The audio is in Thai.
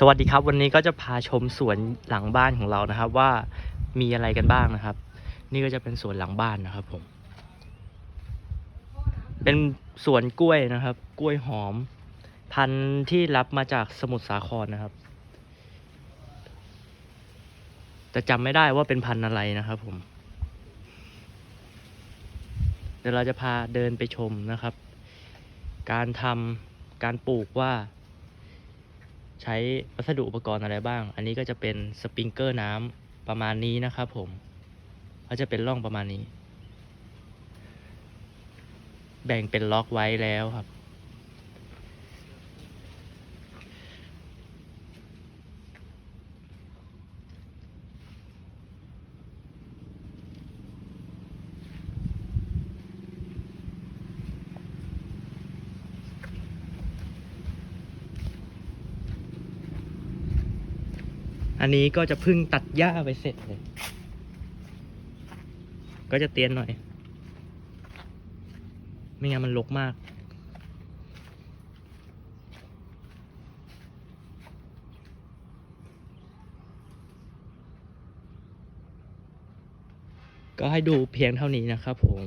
สวัสดีครับ วันนี้ก็จะพาชมสวนหลังบ้านของเรานะครับ ว่ามีอะไรกันบ้างนะครับ นี่ก็จะเป็นสวนหลังบ้านนะครับผม เป็นสวนกล้วยนะครับ กล้วยหอม พันธุ์ที่รับมาจากสมุทรสาครนะครับ แต่จำไม่ได้ว่าเป็นพันธุ์อะไรนะครับผมเดี๋ยวเราจะพาเดินไปชมนะครับ การทำการปลูกว่า ใช้วัสดุอุปกรณ์อะไรบ้าง อันนี้ก็จะเป็นสปริงเกอร์น้ำประมาณนี้นะครับผมก็จะเป็นร่องประมาณนี้ แบ่งเป็นล็อกไว้แล้วครับ อันนี้ก็จะพึ่งตัดหญ้าไปเสร็จเลย ก็จะเตียนหน่อย ไม่งั้นมันรกมาก ก็ให้ดูเพียงเท่านี้นะครับผม